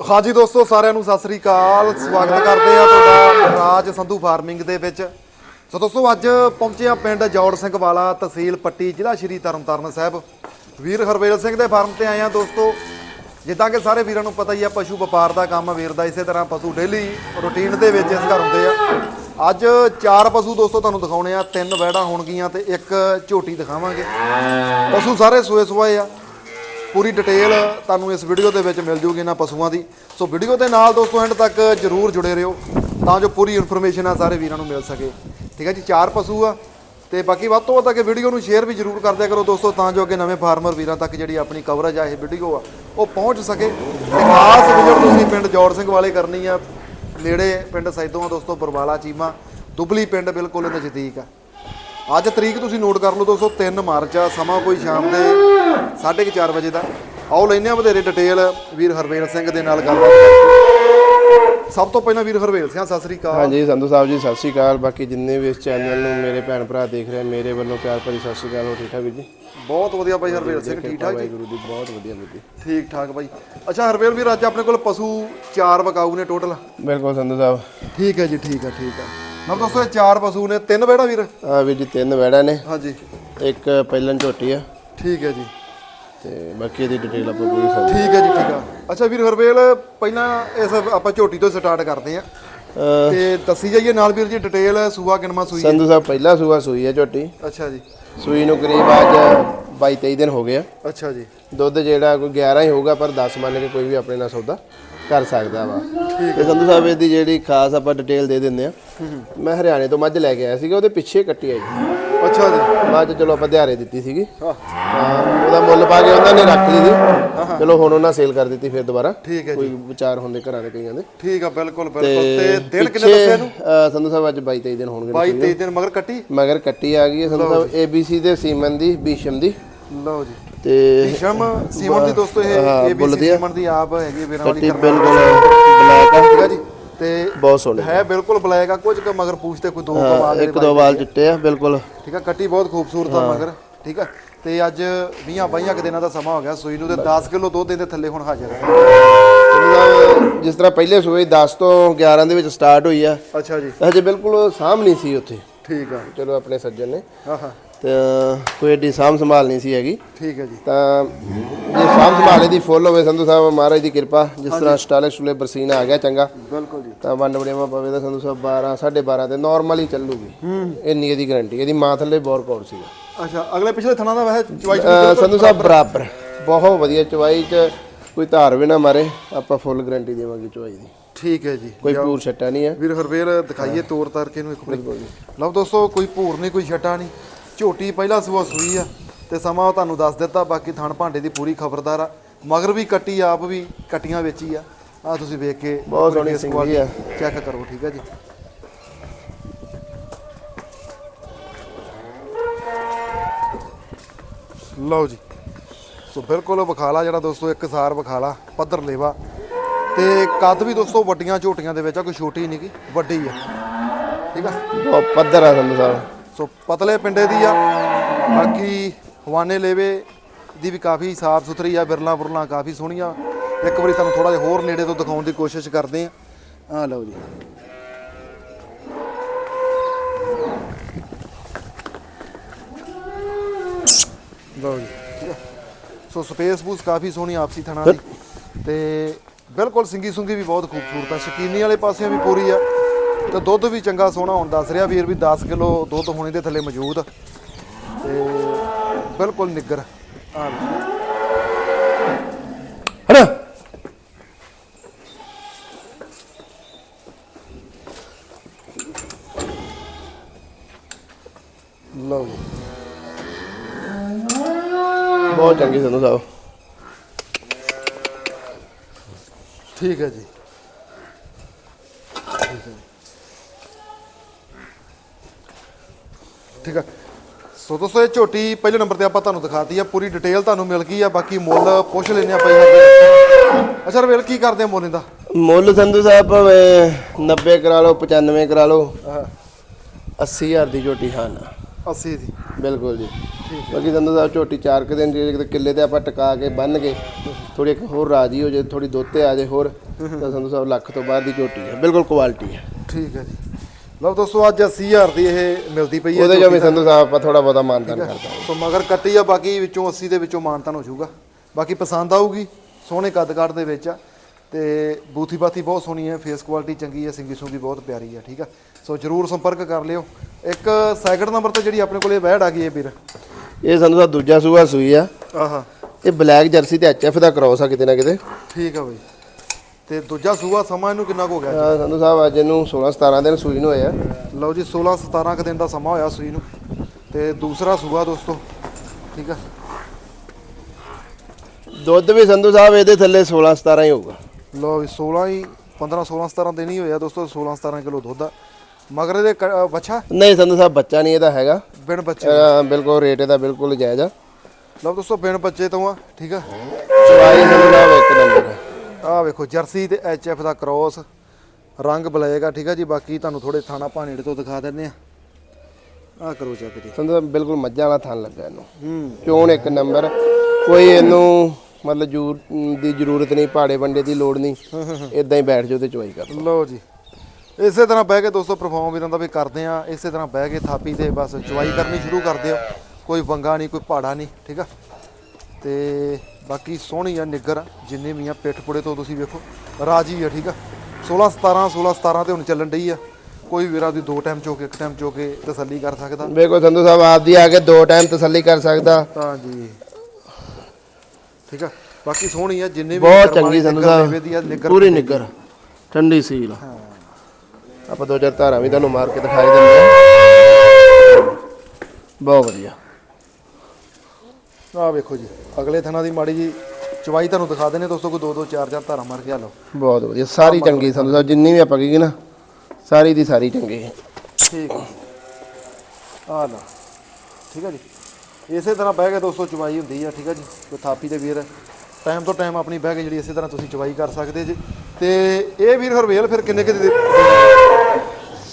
ਹਾਂਜੀ ਦੋਸਤੋ, ਸਾਰਿਆਂ ਨੂੰ ਸਤਿ ਸ੍ਰੀ ਅਕਾਲ। ਸਵਾਗਤ ਕਰਦੇ ਆ ਤੁਹਾਡਾ ਰਾਜ ਸੰਧੂ ਫਾਰਮਿੰਗ ਦੇ ਵਿੱਚ। ਸੋ ਦੋਸਤੋ, ਅੱਜ ਪਹੁੰਚੇ ਆ ਪਿੰਡ ਜੌੜ ਸਿੰਘ ਵਾਲਾ ਤਹਿਸੀਲ ਪੱਟੀ, ਜ਼ਿਲ੍ਹਾ ਸ਼੍ਰੀ ਤਰਨਤਾਰਨ ਸਾਹਿਬ। ਵੀਰ ਹਰਵੇਲ ਸਿੰਘ ਦੇ ਫਾਰਮ ਤੇ ਆਏ ਆ ਦੋਸਤੋ। ਜਿੱਦਾਂ ਕਿ ਸਾਰੇ ਵੀਰਾਂ ਨੂੰ ਪਤਾ ਹੀ ਆ, ਪਸ਼ੂ ਵਪਾਰ ਦਾ ਕੰਮ ਵੀਰ ਦਾ ਇਸੇ ਤਰ੍ਹਾਂ ਪਸ਼ੂ ਡੇਲੀ ਰੁਟੀਨ ਦੇ ਵਿੱਚ ਇਸ ਘਰ ਹੁੰਦੇ ਆ। ਅੱਜ ਚਾਰ ਪਸ਼ੂ ਦੋਸਤੋ ਤੁਹਾਨੂੰ ਦਿਖਾਉਣੇ ਆ, ਤਿੰਨ ਵੈੜਾਂ ਹੋਣਗੀਆਂ ਤੇ ਇੱਕ ਝੋਟੀ ਦਿਖਾਵਾਂਗੇ। ਪਸ਼ੂ ਸਾਰੇ ਸੂਏ ਸੁਆਏ ਆ। ਪੂਰੀ ਡਿਟੇਲ ਤੁਹਾਨੂੰ ਇਸ ਵੀਡੀਓ ਦੇ ਵਿੱਚ ਮਿਲ ਜੂਗੀ ਇਹਨਾਂ ਪਸ਼ੂਆਂ ਦੀ। ਸੋ ਵੀਡੀਓ ਦੇ ਨਾਲ ਦੋਸਤੋ ਐਂਡ ਤੱਕ ਜਰੂਰ ਜੁੜੇ ਰਹੋ, ਤਾਂ ਜੋ ਪੂਰੀ ਇਨਫੋਰਮੇਸ਼ਨ ਆ ਸਾਰੇ ਵੀਰਾਂ ਨੂੰ ਮਿਲ ਸਕੇ। ਠੀਕ ਹੈ ਜੀ, ਚਾਰ ਪਸ਼ੂ ਆ, ਤੇ ਬਾਕੀ ਵੱਧ ਤੋਂ ਵੱਧ ਅੱਗੇ ਵੀਡੀਓ ਨੂੰ ਸ਼ੇਅਰ ਵੀ ਜਰੂਰ ਕਰ ਦਿਆ ਕਰੋ ਦੋਸਤੋ, ਤਾਂ ਜੋ ਅੱਗੇ ਨਵੇਂ ਫਾਰਮਰ ਵੀਰਾਂ ਤੱਕ ਜਿਹੜੀ ਆਪਣੀ ਕਵਰੇਜ ਆ, ਇਹ ਵੀਡੀਓ ਆ, ਉਹ ਪਹੁੰਚ ਸਕੇ। ਤੇ ਖਾਸ ਵਿਜ਼ਿਟ ਤੁਸੀਂ ਪਿੰਡ ਜੋੜ ਸਿੰਘ ਵਾਲੇ ਕਰਨੀ ਆ, ਨੇੜੇ ਪਿੰਡ ਸੈਦੋਆਂ ਦੋਸਤੋ, ਬਰਵਾਲਾ ਚੀਮਾ, ਦੁਬਲੀ ਪਿੰਡ ਬਿਲਕੁਲ ਨਜ਼ਦੀਕ ਆ। ਅੱਜ ਤਰੀਕ ਤੁਸੀਂ ਨੋਟ ਕਰ ਲਓ ਦੋਸਤੋ 3 ਮਾਰਚ ਆ ਸਮਾਂ ਕੋਈ ਸ਼ਾਮ ਦੇ 4:30 ਵਜੇ ਦਾ। ਆਓ ਲੈਨੇ ਆ ਵਧੇਰੇ ਡਿਟੇਲ ਵੀਰ ਹਰਵੇਲ ਸਿੰਘ ਦੇ ਨਾਲ ਗੱਲਬਾਤ ਸਭ ਤੋਂ ਪਹਿਲਾਂ ਵੀਰ ਹਰਵੇਲ ਸਿੰਘ ਸਤਿ ਸ੍ਰੀ ਅਕਾਲ। ਹਾਂਜੀ ਸੰਧੂ ਸਾਹਿਬ ਜੀ ਸਤਿ ਸ਼੍ਰੀ ਅਕਾਲ। ਬਾਕੀ ਜਿੰਨੇ ਵੀ ਇਸ ਚੈਨਲ ਨੂੰ ਮੇਰੇ ਭੈਣ ਭਰਾ ਦੇਖ ਰਹੇ ਮੇਰੇ ਵੱਲੋਂ ਪਿਆਰ ਭਰੀ ਸਤਿ ਸ਼੍ਰੀ ਅਕਾਲ ਹੋ ਠੀਕ ਠਾਕ ਵੀਰ ਜੀ? ਬਹੁਤ ਵਧੀਆ ਬਾਈ ਹਰਵੇਲ ਸਿੰਘ ਠੀਕ ਠਾਕ ਜੀ? ਵਾਹਿਗੁਰੂ ਦੀ ਬਹੁਤ ਵਧੀਆ ਜੀ। ਠੀਕ ਠਾਕ ਬਾਈ ਅੱਛਾ ਹਰਵੇਲ ਵੀਰ ਅੱਜ ਆਪਣੇ ਕੋਲ ਪਸ਼ੂ ਚਾਰ ਵਕਾਊ ਨੇ ਟੋਟਲ ਬਿਲਕੁਲ ਸੰਧੂ ਸਾਹਿਬ। ਠੀਕ ਹੈ ਜੀ ਠੀਕ ਹੈ ਠੀਕ ਹੈ। ਨਾ ਦੋਸਤੋ ਇਹ ਚਾਰ ਪਸ਼ੂ ਨੇ ਤਿੰਨ ਬੇੜਾ ਵੀਰ? ਆ ਵੀਰ ਜੀ ਤਿੰਨ ਵੈੜਾਂ ਨੇ। ਹਾਂਜੀ। ਇੱਕ ਪਹਿਲਨ ਝੋਟੀ ਆ। ਠੀਕ ਹੈ ਜੀ। ਤੇ ਬਾਕੀ ਇਹਦੀ ਡਿਟੇਲ ਆਪਾਂ ਪੂਰੀ ਸਾਰੀ ਠੀਕ ਹੈ ਜੀ ਠੀਕ ਆ। ਅੱਛਾ ਵੀਰ ਹਰਵੇਲ ਪਹਿਲਾਂ ਇਸ ਆਪਾਂ ਝੋਟੀ ਤੋਂ ਸਟਾਰਟ ਕਰਦੇ ਆ ਤੇ ਦੱਸੀ ਜਾਈਏ ਨਾਲ ਵੀਰ ਜੀ ਡਿਟੇਲ ਸੂਆ ਕਿਨਮਾ ਸੂਈ ਹੈ? ਸੰਧੂ ਸਾਹਿਬ ਪਹਿਲਾ ਸੂਆ ਸੂਈ ਹੈ ਝੋਟੀ। ਅੱਛਾ ਜੀ। ਸੂਈ ਨੂੰ ਕਰੀਬ ਅੱਜ 22 23 ਦਿਨ ਹੋ ਗਏ ਆ। ਅੱਛਾ ਜੀ। ਦੁੱਧ ਜਿਹੜਾ ਕੋਈ 11 ਹੀ ਹੋਊਗਾ ਪਰ 10 ਮੰਨ ਕੇ ਕੋਈ ਵੀ ਆਪਣੇ ਨਾਲ ਸੌਦਾ। ਕਰ ਸਕਦਾ ਵਾ। ਤੇ ਸੰਧੂ ਸਾਹਿਬ ਇਹਦੀ ਜਿਹੜੀ ਖਾਸ ਆਪਾਂ ਡਿਟੇਲ ਦੇ ਦਿੰਦੇ ਆ। ਮੈਂ ਹਰਿਆਣੇ ਤੋਂ ਮੱਝ ਲੈ ਕੇ ਆਇਆ ਸੀਗਾ ਉਹਦੇ ਪਿੱਛੇ ਕੱਟੀ ਆ ਜੀ ਅੱਛਾ ਜੀ। ਮੱਝ ਚਲੋ ਆਪਾਂ ਦਿਹਾਰੇ ਦਿੱਤੀ ਸੀਗੀ। ਹਾਂ। ਉਹਦਾ ਮੁੱਲ ਪਾ ਕੇ ਉਹਨਾਂ ਨੇ ਰੱਖ ਲਈ ਸੀ। ਚਲੋ ਹੁਣ ਉਹਨਾਂ ਸੇਲ ਕਰ ਦਿੱਤੀ ਫਿਰ ਦੁਬਾਰਾ। ਠੀਕ ਹੈ ਜੀ। ਕੋਈ ਵਿਚਾਰ ਹੁੰਦੇ ਘਰਾਂ ਦੇ ਕਈਆਂ ਦੇ। ਠੀਕ ਆ ਬਿਲਕੁਲ ਬਿਲਕੁਲ। ਤੇ ਦਿਨ ਕਿੰਨੇ ਦੱਸਿਆ ਇਹਨੂੰ? ਸੰਧੂ ਸਾਹਿਬ ਅੱਜ 22 23 ਦਿਨ ਹੋਣਗੇ 22 23 ਦਿਨ ਮਗਰ ਕੱਟੀ? ਮਗਰ ਕੱਟੀ ਆ ਗਈ ਹੈ। ਸੰਧੂ ਸਾਹਿਬ ABC ਦੇ ਸੀਮਨ ਦੀ ਬੀਸ਼ਮ ਦੀ। ਲਓ ਜੀ। ਤੇ ਸ਼ਮ ਸੀਮਨ ਦੀ ਦੋਸਤੋ ਇਹ ਆ। ਸੀਮਨ ਦੀ ਆਪ ਹੈਗੀ ਵੀਰਾਂ ਵਾਲੀ ਕੱਟੀ ਕਰਨਾ। ਬਿਲਕੁਲ ਬਲੈਕ ਆ। ਠੀਕ ਆ ਜੀ? ਤੇ ਬਹੁਤ ਸੋਹਣੀ ਹੈ ਬਿਲਕੁਲ ਬਲੈਕ ਆ ਕੁਝ ਕੁ ਮਗਰ ਪੂਛਤੇ ਕੋਈ ਦੋ ਕਮਾਲ ਇੱਕ ਦੋ ਵਾਲ ਚਿੱਟੇ ਆ ਬਿਲਕੁਲ। ਠੀਕ ਆ ਕੱਟੀ ਬਹੁਤ ਖੂਬਸੂਰਤ ਆ ਮਗਰ ਠੀਕ ਆ। ਤੇ ਅੱਜ 20 22 ਕੁ ਦਿਨਾਂ ਦਾ ਸਮਾਂ ਹੋ ਗਿਆ ਸੂਈ ਨੂੰ ਤੇ 10 ਕਿਲੋ ਦੁੱਧ ਦੇ ਥੱਲੇ ਹੁਣ ਹਾਜ਼ਰ ਹੈ ਮਤਲਬ ਜਿਸ ਤਰ੍ਹਾਂ ਪਹਿਲੇ ਸੂਏ 10 ਤੋਂ 11 ਦੇ ਵਿੱਚ ਸਟਾਰਟ ਹੋਈ ਆ ਅੱਛਾ ਜੀ। ਹਜੇ ਬਿਲਕੁਲ ਸਾਂਭ ਨਹੀਂ ਸੀ ਉੱਥੇ। ਠੀਕ ਆ। ਚਲੋ ਆਪਣੇ ਸੱਜਣ ਨੇ। ਹਾਂ ਹਾਂ। ਤੇ ਕੋਈ ਏਡੀ ਸਾਂਭ ਸੰਭਾਲ ਨਹੀਂ ਸੀ ਹੈਗੀ। ਠੀਕ ਹੈ ਜੀ। ਤਾਂ ਜੇ ਸਾਂਭ ਸੰਭਾਲੇ ਦੀ ਫੁੱਲ ਹੋਵੇ ਸੰਧੂ ਸਾਹਿਬ ਮਹਾਰਾਜ ਦੀ ਕਿਰਪਾ ਜਿਸ ਤਰ੍ਹਾਂ ਸਟਾਲੇ ਸਟੂਲੇ ਬਰਸੀਨ ਆ ਗਿਆ ਚੰਗਾ ਬਿਲਕੁਲ ਜੀ। ਤਾਂ ਵੰਡ ਬੜੇਵਾ ਪਵੇ ਤਾਂ ਸੰਧੂ ਸਾਹਿਬ 12 12.5 ਤੇ ਨਾਰਮਲ ਹੀ ਚੱਲੂਗੀ। ਇੰਨੀ ਇਹਦੀ ਗਾਰੰਟੀ ਇਹਦੀ ਮਾਂ ਥੱਲੇ ਬੋਰ ਕੌਰ ਸੀਗਾ। ਅੱਛਾ ਅਗਲੇ ਪਿਛਲੇ ਥਣਾ ਦਾ ਵੈਸੇ ਅਹ ਸੰਧੂ ਸਾਹਿਬ ਬਰਾਬਰ। ਬਹੁਤ ਵਧੀਆ ਚਵਾਈ ਚ ਕੋਈ ਧਾਰ ਵੀ ਨਾ ਮਾਰੇ ਆਪਾਂ ਫੁੱਲ ਗਾਰੰਟੀ ਦੇਵਾਂਗੇ ਚਵਾਈ ਦੀ। ਠੀਕ ਹੈ ਜੀ। ਕੋਈ ਪੂਰ ਛੱਟਾ ਨਹੀਂ ਹੈ। ਵੀਰ ਹਰਵੇਲ ਦਿਖਾਈਏ ਤੋਰ ਤਾਰ ਕੇ ਨੂੰ ਇੱਕ ਵਾਰੀ। ਲਓ ਦੋਸਤੋ ਕੋਈ ਭੂਰ ਨਹੀਂ ਕੋਈ ਛਟਾ ਨਹੀਂ। ਝੋਟੀ ਪਹਿਲਾ ਸੂਆ ਸੂਈ ਆ ਤੇ ਸਮਾਂ ਤੁਹਾਨੂੰ ਦੱਸ ਦਿੱਤਾ ਬਾਕੀ ਥਣ ਭਾਂਡੇ ਦੀ ਪੂਰੀ ਖਬਰਦਾਰ ਆ। ਮਗਰ ਵੀ ਕੱਟੀ ਆਪ ਵੀ ਕੱਟੀਆਂ ਵਿੱਚ ਹੀ ਆ। ਆ ਤੁਸੀਂ ਵੇਖ ਕੇ ਬਹੁਤ ਸੋਹਣੀ ਸਿੰਗੀ ਆ। ਚੈੱਕ ਕਰੋ ਠੀਕ ਹੈ ਜੀ? ਲਓ ਜੀ। ਸੋ ਬਿਲਕੁਲ ਵਿਖਾਲਾ ਜਿਹੜਾ ਦੋਸਤੋ ਇੱਕ ਸਾਰ ਵਿਖਾਲਾ ਪੱਧਰ ਲੇਵਾ। ਤੇ ਕੱਦ ਵੀ ਦੋਸਤੋ ਵੱਡੀਆਂ ਝੋਟੀਆਂ ਦੇ ਵਿੱਚ ਆ ਕੋਈ ਛੋਟੀ ਨਹੀਂ ਗੀ ਵੱਡੀ ਆ। ਠੀਕ ਆ? ਪੱਧਰ ਆ ਸਾਹਿਬ ਸੋ ਪਤਲੇ ਪਿੰਡੇ ਦੀ ਆ। ਬਾਕੀ ਹਵਾਨੇ ਲੇਵੇ ਦੀ ਵੀ ਕਾਫੀ ਸਾਫ਼ ਸੁਥਰੀ ਆ, ਬਿਰਲਾ ਬੁਰਲਾ ਕਾਫੀ ਸੋਹਣੀਆਂ। ਇੱਕ ਵਾਰੀ ਤੁਹਾਨੂੰ ਥੋੜਾ ਜਿਹਾ ਹੋਰ ਨੇੜੇ ਤੋਂ ਦਿਖਾਉਣ ਦੀ ਕੋਸ਼ਿਸ਼ ਕਰਦੇ ਆ। ਆ ਲਓ ਜੀ। ਲਓ ਜੀ। ਸੋ ਸਪੇਸ ਬੂਸ ਕਾਫੀ ਸੋਹਣੀ ਆਪਸੀ ਥਣਾ ਦੀ। ਤੇ ਬਿਲਕੁਲ ਸਿੰਗੀ ਸੁੰਗੀ ਵੀ ਬਹੁਤ ਖੂਬਸੂਰਤ ਆ। ਸ਼ਕੀਨੀ ਵਾਲੇ ਪਾਸਿਓਂ ਵੀ ਪੂਰੀ ਆ। ਤੇ ਦੁੱਧ ਵੀ ਚੰਗਾ ਸੋਹਣਾ ਹੁਣ ਦੱਸ ਰਿਹਾ ਵੀਰ ਵੀ 10 ਕਿਲੋ ਦੁੱਧ ਹੋਣੇ ਦੇ ਥੱਲੇ ਮੌਜੂਦ। ਤੇ ਬਿਲਕੁਲ ਨਿੱਗਰ ਆ ਲਓ। ਹਣਾ ਲਓ ਜੀ ਬਹੁਤ ਚੰਗੀ ਸੰਧੂ ਸਾਹਿਬ ਠੀਕ ਹੈ ਜੀ ਠੀਕ ਹੈ ਸੋ ਦੋਸਤੋ ਇਹ ਝੋਟੀ ਪਹਿਲੇ ਨੰਬਰ ਤੇ ਆਪਾਂ ਤੁਹਾਨੂੰ ਦਿਖਾਤੀ ਆ ਪੂਰੀ ਡਿਟੇਲ ਤੁਹਾਨੂੰ ਮਿਲ ਗਈ ਆ ਬਾਕੀ ਮੁੱਲ ਪੁੱਛ ਲੈਨੇ ਆ ਪਈ ਅੱਛਾ ਰਵੇਲ ਕੀ ਕਰਦੇ ਆ ਮੁੱਲ ਇਹਦਾ? ਮੁੱਲ ਸੰਧੂ ਸਾਹਿਬ ਭਾਵੇਂ 90 ਕਰਾ ਲਓ 95 ਕਰਾ ਲਓ 80000 ਦੀ ਝੋਟੀ ਹਾਂ ਨਾ 80 ਦੀ। ਬਿਲਕੁਲ ਜੀ। ਬਾਕੀ ਸੰਧੂ ਸਾਹਿਬ ਝੋਟੀ ਚਾਰ ਕੁ ਦਿਨ ਜੇ ਕਿੱਲੇ ਤੇ ਆਪਾਂ ਟਿਕਾ ਕੇ ਬੰਨ ਕੇ ਥੋੜੀ ਇੱਕ ਹੋਰ ਰਾਜੀ ਹੋ ਜੇ ਥੋੜੀ ਦੋਤੇ ਆ ਜੇ ਹੋਰ ਤਾਂ ਸੰਧੂ ਸਾਹਿਬ ਲੱਖ ਤੋਂ ਬਾਅਦ ਦੀ ਝੋਟੀ ਹੈ ਬਿਲਕੁਲ ਕੁਆਲਿਟੀ ਹੈ। ਠੀਕ ਹੈ ਜੀ। ਲਓ ਦੋਸਤੋ ਅੱਜ 80000 ਦੀ ਇਹ ਮਿਲਦੀ ਪਈ ਹੈ ਉਹਦੇ ਜੋ ਵੀ ਸੰਧੂ ਸਾਹਿਬ ਆਪਾਂ ਥੋੜਾ ਬਹੁਤਾ ਮਾਨਦਾਨ ਕਰਦਾ। ਸੋ ਮਗਰ ਕੱਟੀ ਆ ਬਾਕੀ ਵਿੱਚੋਂ 80 ਦੇ ਵਿੱਚੋਂ ਮਾਨਤਾਨ ਹੋ ਜਾਊਗਾ। ਬਾਕੀ ਪਸੰਦ ਆਊਗੀ ਸੋਹਣੇ ਕੱਦ ਕੱਦ ਦੇ ਵਿੱਚ ਆ। ਤੇ ਬੂਥੀ ਬਾਥੀ ਬਹੁਤ ਸੋਹਣੀ ਹੈ ਫੇਸ ਕੁਆਲਿਟੀ ਚੰਗੀ ਹੈ ਸਿੰਗੀ ਸੁੰਗੀ ਬਹੁਤ ਪਿਆਰੀ ਹੈ ਠੀਕ ਆ? ਸੋ ਜਰੂਰ ਸੰਪਰਕ ਕਰ ਲਿਓ। ਇੱਕ ਸੈਕਿੰਡ ਨੰਬਰ ਤੇ ਜਿਹੜੀ ਆਪਣੇ ਕੋਲੇ ਬੈੜ ਆ ਗਈ ਹੈ ਵੀਰ। ਇਹ ਸੰਧੂ ਸਾਹਿਬ ਦੂਜਾ ਸੂਆ ਸੂਈ ਆ। ਆਹਾ। ਇਹ ਬਲੈਕ ਜਰਸੀ ਤੇ ਐਚਐਫ ਦਾ ਕ੍ਰੋਸ ਆ ਕਿਤੇ ਨਾ ਕਿਤੇ। ਠੀਕ ਆ ਬਈ। ਤੇ ਦੂਜਾ ਸੂਆ ਸਮਾਂ ਇਹਨੂੰ ਕਿੰਨਾ ਕੁ ਹੋ ਗਿਆ ਸੰਧੂ ਸਾਹਿਬ ਅੱਜ ਇਹਨੂੰ 16 17 ਦਿਨ ਸੂਈ ਨੂੰ ਹੋਇਆ। ਲਓ ਜੀ 16 17 ਕ ਦਿਨ ਦਾ ਸਮਾਂ ਹੋਇਆ ਸੂਈ ਨੂੰ। ਤੇ ਦੂਸਰਾ ਸੂਆ ਦੋਸਤੋ ਠੀਕ ਆ? ਦੁੱਧ ਵੀ ਸੰਧੂ ਸਾਹਿਬ ਇਹਦੇ ਥੱਲੇ 16 17 ਹੀ ਹੋਊਗਾ। ਲਓ ਵੀ 16 ਹੀ 15 16 17 ਦਿਨ ਹੀ ਹੋਇਆ ਦੋਸਤੋ 16 17 ਕਿਲੋ ਦੁੱਧ ਆ ਮਗਰ ਇਹਦੇ ਕ- ਅ, ਵੱਛਾ ਨਹੀਂ ਸੰਧੂ ਸਾਹਿਬ ਬੱਚਾ ਨਹੀਂ ਇਹਦਾ ਹੈਗਾ। ਬਿਨ ਬੱਚੇ ਅਹ ਬਿਲਕੁਲ ਰੇਟ ਇਹਦਾ ਬਿਲਕੁਲ ਜਾਇਜ਼ ਆ। ਲਓ ਦੋਸਤੋ ਬਿਨ ਬੱਚੇ ਤੋਂ ਆ ਠੀਕ ਆ? ਚਵਾਈ ਸੰਧੂ ਸਾਹਿਬ ਇੱਕ ਨੰਬਰ ਹੈ ਆਹ ਵੇਖੋ ਜਰਸੀ ਤੇ ਐਚਐਫ ਦਾ ਕ੍ਰੋਸ ਰੰਗ ਬਲੇਗਾ ਠੀਕ ਆ ਜੀ? ਬਾਕੀ ਤੁਹਾਨੂੰ ਥੋੜੇ ਥਾਣਾ ਭਾਣੇੜੇ ਤੋਂ ਦਿਖਾ ਦਿੰਦੇ ਆ। ਆਹ ਕਰੋ ਚੈੱਕ ਜੀ। ਸਾਹਿਬ ਬਿਲਕੁਲ ਮੱਝਾਂ ਵਾਲਾ ਥਣ ਲੱਗਾ ਇਹਨੂੰ। ਹੂੰ। ਚੋਣ ਇੱਕ ਨੰਬਰ ਕੋਈ ਇਹਨੂੰ ਮਤਲਬ ਜੂ ਦੀ ਜ਼ਰੂਰਤ ਨਹੀਂ ਪਹਾੜੇ ਵੰਡੇ ਦੀ ਲੋੜ ਨਹੀਂ ਇਦਾਂ ਹੀ ਬੈਠ ਜਾਓ ਤੇ ਚਵਾਈ ਕਰ ਲਓ ਲਓ ਜੀ। ਇਸੇ ਤਰ੍ਹਾਂ ਬਹਿ ਕੇ ਦੋਸਤੋ ਪਰਫਾਰਮ ਵੀਰਾਂ ਦਾ ਵੀ ਕਰਦੇ ਆ। ਇਸੇ ਤਰ੍ਹਾਂ ਬਹਿ ਕੇ ਥਾਪੀ ਤੇ ਬਸ ਚੁਆਈ ਕਰਨੀ ਸ਼ੁਰੂ ਕਰ ਦਿਓ ਕੋਈ ਵੰਗਾ ਨਹੀਂ ਕੋਈ ਪਹਾੜਾ ਨਹੀਂ ਠੀਕ ਆ? ਤੇ ਬਾਕੀ ਸੋਹਣੀ ਆ ਨਿੱਗਰ ਜਿੰਨੇ ਵੀ ਆ ਪਿੱਠ ਪੁੜੇ ਤੋਂ ਤੁਸੀਂ ਵੇਖੋ ਰਾਜੀ ਆ ਠੀਕ ਆ। 16 17 16 17 ਤੇ ਹੁਣ ਚੱਲਣ ਡਈ ਆ। ਕੋਈ ਵੀਰਾ ਦੀ ਦੋ ਟਾਈਮ ਚੋ ਕੇ ਇੱਕ ਟਾਈਮ ਚੋ ਕੇ ਤਸੱਲੀ ਕਰ ਸਕਦਾ। ਵੇਖੋ ਸੰਧੂ ਸਾਹਿਬ ਆਪਦੀ ਆ ਕੇ ਦੋ ਟਾਈਮ ਤਸੱਲੀ ਕਰ ਸਕਦਾ। ਤਾਂ ਜੀ। ਠੀਕ ਆ। ਬਾਕੀ ਸੋਹਣੀ ਆ ਜਿੰਨੇ ਵੀ ਬਹੁਤ ਚੰਗੀ ਸੰਧੂ ਦੀ ਸਾਹਿਬ ਪੂਰੀ ਨਿੱਗਰ ਠੰਡੀ ਸੀਲ ਆਪਾਂ ਦੋ ਚਾਰ ਧਾਰਾਂ ਵੀ ਤੁਹਾਨੂੰ ਮਾਰ ਕੇ ਦਿਖਾਈ ਦਿੰਦੇ ਆ। ਬਹੁਤ ਵਧੀਆ। ਆਹ ਵੇਖੋ ਜੀ ਅਗਲੇ ਥਣਾ ਦੀ ਮਾੜੀ ਜੀ ਚਵਾਈ ਤੁਹਾਨੂੰ ਦਿਖਾ ਦਿੰਨੇ ਦੋਸਤੋ ਕੋਈ ਦੋ ਦੋ ਚਾਰ ਚਾਰ ਧਾਰਾਂ ਮਾਰ ਕੇ ਆ ਲਓ। ਬਹੁਤ ਵਧੀਆ ਸਾਰੀ ਚੰਗੀ ਸੰਧੂ ਸਾਹਿਬ ਜਿੰਨੀ ਵੀ ਆਪਾਂ ਕਹੀਏ ਨਾ ਸਾਰੀ ਦੀ ਸਾਰੀ ਚੰਗੀ ਹੈ। ਠੀਕ ਆ ਲਓ ਠੀਕ ਆ ਜੀ। ਇਸੇ ਤਰ੍ਹਾਂ ਬਹਿ ਕੇ ਦੋਸਤੋ ਚਵਾਈ ਹੁੰਦੀ ਆ ਠੀਕ ਆ ਜੀ। ਕੋਈ ਥਾਪੀ ਦੇ ਵੀਰ ਟਾਈਮ ਤੋਂ ਟਾਈਮ ਆਪਣੀ ਬਹਿ ਕੇ ਜਿਹੜੀ ਇਸੇ ਤਰ੍ਹਾਂ ਤੁਸੀਂ ਚਵਾਈ ਕਰ ਸਕਦੇ ਜੀ। ਤੇ ਇਹ ਵੀਰ ਹਰਵੇਲ ਫਿਰ ਕਿੰਨੇ ਕਿਤੇ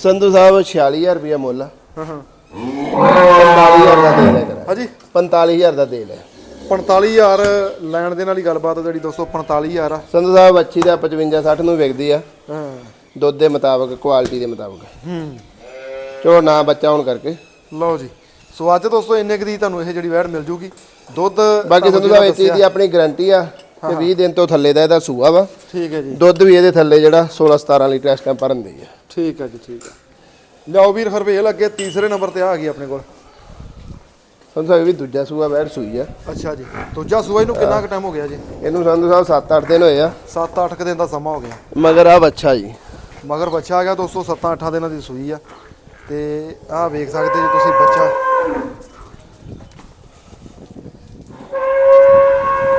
ਸੰਧੂ ਸਾਹਿਬ 46000 ਰੁਪਇਆ ਮੁੱਲ ਆ। ਹਾਂ ਹਾਂ। 45000 ਦਾ ਹਾਂਜੀ। 45000 ਦਾ ਦੇ ਲੈ 45000 ਲੈਣ ਦੇ ਨਾਲ ਹੀ ਗੱਲਬਾਤ ਆ ਜਿਹੜੀ ਦੋਸਤੋ 45000 ਆ। ਸੰਧੂ ਸਾਹਿਬ ਅੱਛੀ ਦਾ 55 60 ਨੂੰ ਵਿਕਦੀ ਆ। ਹਾਂ। ਦੁੱਧ ਦੇ ਮੁਤਾਬਕ ਕੁਆਲਿਟੀ ਦੇ ਮੁਤਾਬਕ। ਹੂੰ। ਚਲੋ ਨਾ ਬੱਚਾ ਹੋਣ ਕਰਕੇ। ਲਓ ਜੀ। ਸੋ ਅੱਜ ਦੋਸਤੋ ਇੰਨੇ ਕੁ ਦੀ ਤੁਹਾਨੂੰ ਇਹ ਜਿਹੜੀ ਵੈੜ ਮਿਲ ਜੂਗੀ। ਦੁੱਧ ਬਾਕੀ ਸੰਧੂ ਸਾਹਿਬ ਇਸ ਚੀਜ਼ ਦੀ। ਆਪਣੀ ਗਾਰੰਟੀ ਆ ਕਿ 20 ਦਿਨ ਤੋਂ ਥੱਲੇ ਦਾ ਇਹਦਾ ਸੂਆ ਵਾ। ਠੀਕ ਹੈ ਜੀ। ਦੁੱਧ ਵੀ ਇਹਦੇ ਥੱਲੇ ਜਿਹੜਾ 16 17 ਲੀਟਰ ਇਸ ਟਾਈਮ ਭਰਨ ਦੀ ਆ। ਠੀਕ ਹੈ ਜੀ ਠੀਕ ਹੈ। ਲਿਆਓ ਵੀਰ ਹਰਵੇਲ ਅੱਗੇ ਤੀਸਰੇ ਨੰਬਰ ਤੇ ਆ ਗਈ ਆਪਣੇ ਕੋਲ। ਸੰਧੂ ਸਾਹਿਬ ਇਹ ਵੀ ਦੂਜਾ ਸੂਆ ਬੈਠ ਸੂਈ ਆ। ਅੱਛਾ ਜੀ। ਦੂਜਾ ਸੂਆ ਇਹਨੂੰ ਕਿੰਨਾ ਕੁ ਟਾਈਮ ਹੋ ਗਿਆ ਜੀ? ਇਹਨੂੰ ਸੰਧੂ ਸਾਹਿਬ 7-8 ਦਿਨ ਹੋਏ ਆ। 7-8 ਕੁ ਦਿਨ ਦਾ ਸਮਾਂ ਹੋ ਗਿਆ। ਮਗਰ ਆ ਬੱਚਾ ਜੀ। ਮਗਰ ਬੱਚਾ ਆ ਗਿਆ ਦੋਸਤੋ 7-8 ਦਿਨਾਂ ਦੀ ਸੂਈ ਆ। ਤੇ ਆਹ ਵੇਖ ਸਕਦੇ ਜੀ ਤੁਸੀਂ ਬੱਚਾ।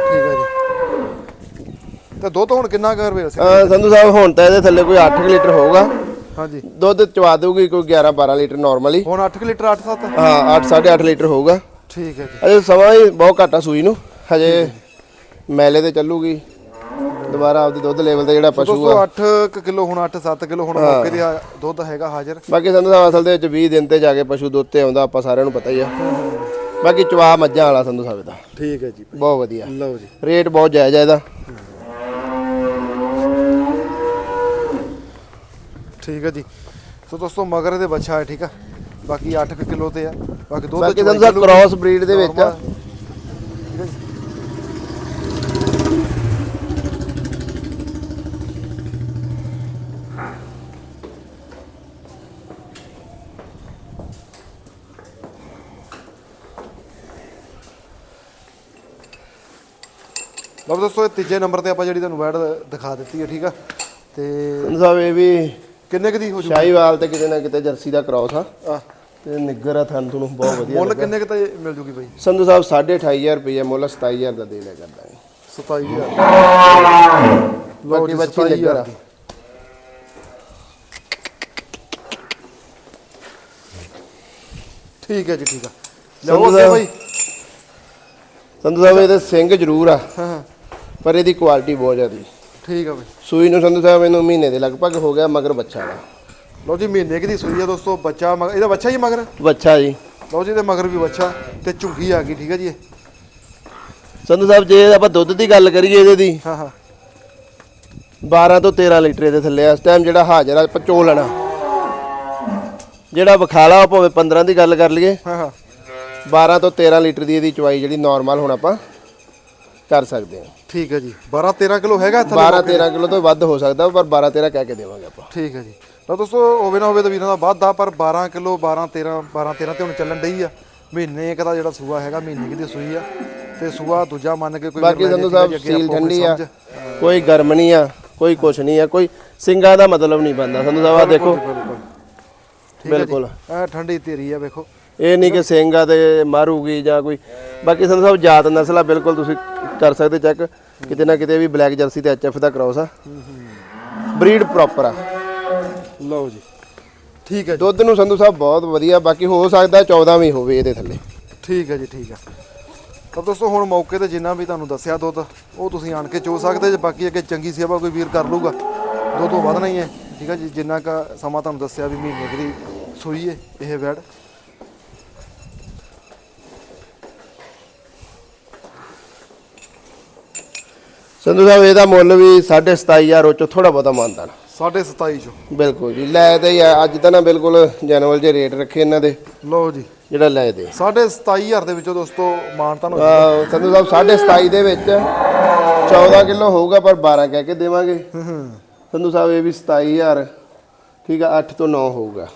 ਠੀਕ ਹੈ ਜੀ। ਤੇ ਦੁੱਧ ਹੁਣ ਕਿੰਨਾ ਕੁ ਹਰਵੇਲ ਸਿੰਘ ਅਹ ਸੰਧੂ ਸਾਹਿਬ ਹੁਣ ਤਾਂ ਇਹਦੇ ਥੱਲੇ ਕੋਈ 8 ਲੀਟਰ ਹੋਊਗਾ। ਹਾਂਜੀ। ਦੁੱਧ ਚਵਾ ਦੇਊਗੀ ਕੋਈ 11-12 ਲੀਟਰ ਨਾਰਮਲੀ ਹੁਣ 8 ਲੀਟਰ 8-7 ਹਾਂ 8 8.5 ਲੀਟਰ ਹੋਊਗਾ। ਠੀਕ ਹੈ ਜੀ। ਅਜੇ ਸਮਾਂ ਹੀ ਬਹੁਤ ਘੱਟ ਆ ਸੂਈ ਨੂੰ। ਹਜੇ ਮੈਲੇ ਤੇ ਚੱਲੂਗੀ। ਦੁਬਾਰਾ ਆਪਦੀ ਦੁੱਧ ਲੈਵਲ ਤੇ ਜਿਹੜਾ ਪਸ਼ੂ ਆ 8 ਕਿਲੋ ਹੁਣ 8-7 ਕਿਲੋ ਹੁਣ ਮੌਕੇ ਆ- ਦੁੱਧ ਹੈਗਾ ਹਾਜ਼ਰ। ਬਾਕੀ ਸੰਧੂ ਸਾਹਿਬ ਅਸਲ ਦੇ ਵਿੱਚ 20 ਦਿਨ ਤੇ ਜਾ ਕੇ ਪਸ਼ੂ ਦੁੱਧ ਤੇ ਆਉਂਦਾ ਆਪਾਂ ਸਾਰਿਆਂ ਨੂੰ ਪਤਾ ਹੀ ਆ। ਬਾਕੀ ਚਵਾ ਮੱਝਾਂ ਵਾਲਾ ਸੰਧੂ ਸਾਹਿਬ ਦਾ ਠੀਕ ਹੈ ਜੀ। ਬਹੁਤ ਵਧੀਆ। ਲਓ ਜੀ। ਰੇਟ ਬਹੁਤ ਜਾਇਜ਼ ਆ ਇਹਦਾ। ਠੀਕ ਹੈ ਜੀ ਸੋ ਦੋਸਤੋ ਮਗਰ ਦੇ ਬੱਚਾ ਹੈ ਠੀਕ ਆ ਬਾਕੀ 8 ਕਿਲੋ ਤੇ ਆ ਬਾਕੀ ਦੁੱਧ ਬਾਕੀ ਚੱਲੂਗੀ। ਕ੍ਰਾਸ ਬਰੀਡ ਦੇ ਵਿੱਚ ਆ। ਲਓ ਦੋਸਤੋ ਇਹ ਤੀਜੇ ਨੰਬਰ ਤੇ ਆਪਾਂ ਜਿਹੜੀ ਤੁਹਾਨੂੰ ਵੈਡ ਦਿਖਾ ਦਿੱਤੀ ਹੈ ਠੀਕ ਆ ਤੇ ਸਾਹਿਬ ਇਹ ਵੀ ਕਿੰਨੇ ਕੁ ਦੀ ਹੋ ਜੂ? ਸ਼ਾਹੀਵਾਲ ਤੇ ਕਿਤੇ ਨਾ ਕਿਤੇ ਜਰਸੀ ਦਾ ਕ੍ਰਾਸ ਆ। ਤੇ ਨਿੱਗਰ ਆ ਥਣ ਤੁਹਾਨੂੰ ਬਹੁਤ ਵਧੀਆ ਮੁੱਲ। ਕਿੰਨੇ ਕੁ ਤੇ ਮਿਲ ਜੂਗੀ ਬਾਈ? ਸੰਧੂ ਸਾਹਿਬ 28500 ਰੁਪਏ ਮੁੱਲ 27000 ਦਾ ਦੇ ਲਿਆ ਕਰਦਾ ਹੈ 27000 ਲਓ ਬਾਕੀ ਜੀ ਬੱਚੀ 27000 ਨਿੱਗਰ ਆ। ਠੀਕ ਹੈ ਜੀ ਠੀਕ ਆ। ਲਓ ਅੱਗੇ। ਬਾਈ। ਸੰਧੂ ਸਾਹਿਬ ਇਹਦੇ ਸਿੰਘ ਜ਼ਰੂਰ ਆ। ਹਾਂ ਪਰ ਇਹਦੀ ਕੁਆਲਿਟੀ ਬਹੁਤ ਜ਼ਿਆਦੀ ਠੀਕ ਆ ਬਾਈ। ਸੂਈ ਨੂੰ ਸੰਧੂ ਸਾਹਿਬ ਇਹਨੂੰ ਮਹੀਨੇ ਦੇ ਲਗਭਗ ਹੋ ਗਿਆ ਮਗਰ ਬੱਚਾ ਦਾ। ਲਓ ਜੀ ਮਹੀਨੇ ਕੁ ਦੀ ਸੂਈ ਆ ਦੋਸਤੋ ਬੱਚਾ ਮਗਰ ਇਹਦਾ ਬੱਚਾ ਹੀ ਮਗਰ? ਬੱਚਾ ਜੀ। ਲਓ ਜੀ ਤੇ ਮਗਰ ਵੀ ਬੱਚਾ ਤੇ ਝੁੰਗੀ ਆ ਗਈ ਠੀਕ ਹੈ ਜੀ ਇਹ। ਸੰਧੂ ਸਾਹਿਬ ਜੇ ਆਪਾਂ ਦੁੱਧ ਦੀ ਗੱਲ ਕਰੀਏ ਇਹਦੇ ਦੀ ਹਾਂ ਹਾਂ। 12 ਤੋਂ 13 ਲੀਟਰ ਇਹਦੇ ਥੱਲੇ ਆ। ਇਸ ਟਾਈਮ ਜਿਹੜਾ ਹਾਜ਼ਰ ਆ ਪਚੋ ਲੈਣਾ। ਜਿਹੜਾ ਵਿਖਾਲਾ ਉਹ ਭਾਵੇਂ 15 ਦੀ ਗੱਲ ਕਰ ਲਈਏ। ਹਾਂ ਹਾਂ। 12 ਤੋਂ 13 ਲੀਟਰ ਦੀ ਇਹਦੀ ਚਵਾਈ ਜਿਹੜੀ ਨਾਰਮਲ ਹੁਣ ਆਪਾਂ ਕਰ ਸਕਦੇ ਹਾਂ। ਠੀਕ ਹੈ ਜੀ। 12 13 ਕਿਲੋ ਹੈਗਾ ਥੱਲੇ 12 13 ਕਿਲੋ ਤੋਂ ਵੱਧ ਹੋ ਸਕਦਾ ਪਰ 12 13 ਕਹਿ ਕੇ ਦੇਵਾਂਗੇ ਆਪਾਂ। ਠੀਕ ਹੈ ਜੀ। ਲਓ ਦੋਸਤੋ ਹੋਵੇ ਨਾ ਹੋਵੇ ਤਾਂ ਵੀਰਾਂ ਦਾ ਵਾਧਾ ਪਰ 12 ਕਿਲੋ 12 13 12 13 ਤੇ ਹੁਣ ਚੱਲਣ ਡਈ ਆ। ਮਹੀਨੇ ਇੱਕ ਦਾ ਜਿਹੜਾ ਸੂਆ ਹੈਗਾ ਮਹੀਨੇ ਦੀ ਸੂਈ ਆ। ਤੇ ਸੂਆ ਦੂਜਾ ਮੰਨ ਕੇ ਕੋਈ ਬਾਕੀ ਸੰਧੂ ਸਾਹਿਬ ਸੀਲ ਠੰਡੀ ਆ। ਕੋਈ ਗਰਮ ਨਹੀਂ ਆ ਕੋਈ ਕੁਛ ਨਹੀਂ ਆ ਕੋਈ ਸਿੰਗਾ ਦਾ ਮਤਲਬ ਨਹੀਂ ਬੰਦਾ ਸੰਧੂ ਸਾਹਿਬ ਆ ਦੇਖੋ। ਬਿਲਕੁਲ। ਠੰਡੀ ਧੀਰੀ ਆ ਵੇਖੋ। ਇਹ ਨਹੀਂ ਕਿ ਸਿੰਗਾ ਤੇ ਮਾਰੂਗੀ ਜਾਂ ਕੋਈ। ਬਾਕੀ ਸੰਧੂ ਸਾਹਿਬ ਜਾਤ ਨਸਲ ਆ ਬਿਲਕੁਲ ਤੁਸੀਂ ਕਰ ਸਕਦੇ ਚੈੱਕ। ਕਿਤੇ ਨਾ ਕਿਤੇ ਵੀ ਬਲੈਕ ਜਰਸੀ ਤੇ ਐਚਐਫ ਦਾ ਕ੍ਰਾਸ ਆ। ਬਰੀਡ ਪ੍ਰੋਪਰ ਆ। ਲਓ ਜੀ। ਠੀਕ ਹੈ ਦੁੱਧ ਨੂੰ ਸੰਧੂ ਸਾਹਿਬ ਬਹੁਤ ਵਧੀਆ ਬਾਕੀ ਹੋ ਸਕਦਾ 14 ਵੀ ਹੋਵੇ ਇਹਦੇ ਥੱਲੇ। ਠੀਕ ਹੈ ਜੀ ਠੀਕ ਹੈ। ਤਾਂ ਦੋਸਤੋ ਹੁਣ ਮੌਕੇ ਤੇ ਜਿੰਨਾ ਵੀ ਤੁਹਾਨੂੰ ਦੱਸਿਆ ਦੁੱਧ ਉਹ ਤੁਸੀਂ ਆਣ ਕੇ ਚੋ ਸਕਦੇ ਜੇ। ਬਾਕੀ ਅੱਗੇ ਚੰਗੀ ਸੇਵਾ ਕੋਈ ਵੀਰ ਕਰ ਲੂਗਾ ਦੋ ਤੋਂ ਵੱਧ ਨਹੀਂ ਹੈ। ਠੀਕ ਹੈ ਜੀ ਜਿੰਨਾ ਕਾ ਸਮਾਂ ਤੁਹਾਨੂੰ ਦੱਸਿਆ ਵੀ ਮਹੀਨੇ ਦੀ ਸੂਈ ਹੈ ਇਹ ਵੈੜ। ਸੰਧੂ ਸਾਹਿਬ ਇਹਦਾ ਮੁੱਲ ਵੀ 27500 ਉਹ ਚੋਂ ਥੋੜਾ ਬਹੁਤਾ ਮੰਨਦਾ ਸਾਢੇ 27 ਚੋਂ। ਬਿਲਕੁਲ ਜੀ ਲੈ ਤੇ ਆ, ਅੱਜ ਤਾਂ ਨਾ ਬਿਲਕੁਲ ਜਨਵਲ ਜੇ ਰੇਟ ਰੱਖੇ ਇਹਨਾਂ ਦੇ। ਲਓ ਜੀ। ਜਿਹੜਾ ਲੈ ਦੇ। ਸਾਢੇ 27000 ਦੇ ਵਿੱਚੋਂ ਦੋਸਤੋ ਮਾਨਤਾਨ ਹੋ ਆਹ, ਸੰਧੂ ਸਾਹਿਬ 27500 ਦੇ ਵਿੱਚ 14 ਕਿਲੋ ਹੋਊਗਾ ਪਰ 12 ਕਹਿ ਕੇ ਦੇਵਾਂਗੇ। ਸੰਧੂ ਸਾਹਿਬ ਇਹ ਵੀ 27000 ਠੀਕ ਆ 8 ਤੋਂ 9 ਹੋਊਗਾ।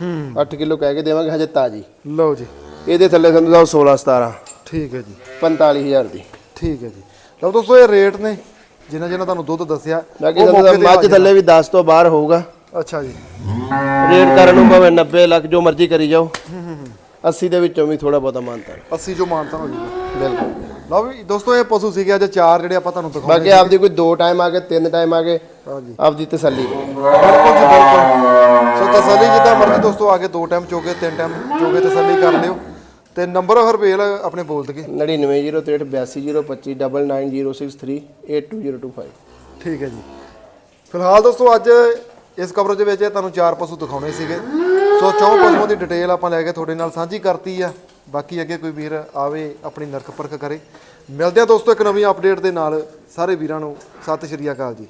8 ਕਿਲੋ ਕਹਿ ਕੇ ਦੇਵਾਂਗੇ ਹਜੇ ਤਾਜੀ। ਲਓ ਜੀ। ਇਹਦੇ ਥੱਲੇ ਸੰਧੂ ਸਾਹਿਬ 16 17 ਠੀਕ ਹੈ ਜੀ। 45000 ਦੀ। ਠੀਕ ਹੈ ਜੀ। ਲਓ ਦੋਸਤੋ ਇਹ ਰੇਟ ਨੇ। ਜਿੰਨਾ ਜਿੰਨਾ ਤੁਹਾਨੂੰ ਦੁੱਧ ਦੱਸਿਆ ਬਾਕੀ ਉਹ ਮੌਕੇ ਤੇ ਮੱਝ ਥੱਲੇ ਵੀ 10 ਤੋਂ ਬਾਹਰ ਹੋਊਗਾ। ਅੱਛਾ ਜੀ। ਰੇਟ ਕਰਨ ਨੂੰ ਭਾਵੇਂ 90 ਲੱਖ ਜੋ ਮਰਜ਼ੀ ਕਰੀ ਜਾਓ। 80 ਦੇ ਵਿੱਚੋਂ ਵੀ ਥੋੜਾ ਬਹੁਤਾ ਮਾਨਤਾ 80 ਜੋ ਮਾਨਤਾਨ ਹੋ ਜੂਗਾ। ਬਿਲਕੁਲ। ਲਓ ਵੀ ਦੋਸਤੋ ਇਹ ਪਸ਼ੂ ਸੀਗੇ ਅੱਜ ਚਾਰ ਜਿਹੜੇ ਆਪਾਂ ਤੁਹਾਨੂੰ ਦਿਖਾਉਣੇ ਬਾਕੀ ਆਪਦੀ ਕੋਈ ਦੋ ਟਾਈਮ ਆ ਗਏ ਤਿੰਨ ਟਾਈਮ ਆ ਗਏ। ਹਾਂਜੀ। ਆਪਦੀ ਤਸੱਲੀ ਬਿਲਕੁਲ ਜੀ ਬਿਲਕੁਲ। ਸੋ ਤਸੱਲੀ ਜਿੱਦਾਂ ਮਰਜ਼ੀ ਦੋਸਤੋ ਆ ਕੇ ਦੋ ਟਾਈਮ ਚੋਗੇ ਤਿੰਨ ਟਾਈਮ ਚੋਗੇ ਤਸੱਲੀ ਕਰ ਲਿਓ। ਤੇ ਨੰਬਰ ਹਰਬੇਲ ਆਪਣੇ ਬੋਲ ਦਗੇ 9903829063822025 ਠੀਕ ਹੈ ਜੀ। ਫਿਲਹਾਲ ਦੋਸਤੋ ਅੱਜ ਇਸ ਕਵਰੇਜ ਵਿੱਚ ਤੁਹਾਨੂੰ ਚਾਰ ਪਸ਼ੂ ਦਿਖਾਉਣੇ ਸੀਗੇ। ਸੋ ਚੌ ਪਸ਼ੂਆਂ ਦੀ ਡਿਟੇਲ ਆਪਾਂ ਲੈ ਕੇ ਤੁਹਾਡੇ ਨਾਲ ਸਾਂਝੀ ਕਰਤੀ ਆ। ਬਾਕੀ ਅੱਗੇ ਕੋਈ ਵੀਰ ਆਵੇ ਆਪਣੀ ਨਰਕ ਪਰਖ ਕਰੇ। ਮਿਲਦੇ ਆ ਦੋਸਤੋ ਇੱਕ ਨਵੀਂ ਅਪਡੇਟ ਦੇ ਨਾਲ। ਸਾਰੇ ਵੀਰਾਂ ਨੂੰ ਸਤਿ ਸ਼੍ਰੀ ਅਕਾਲ ਜੀ।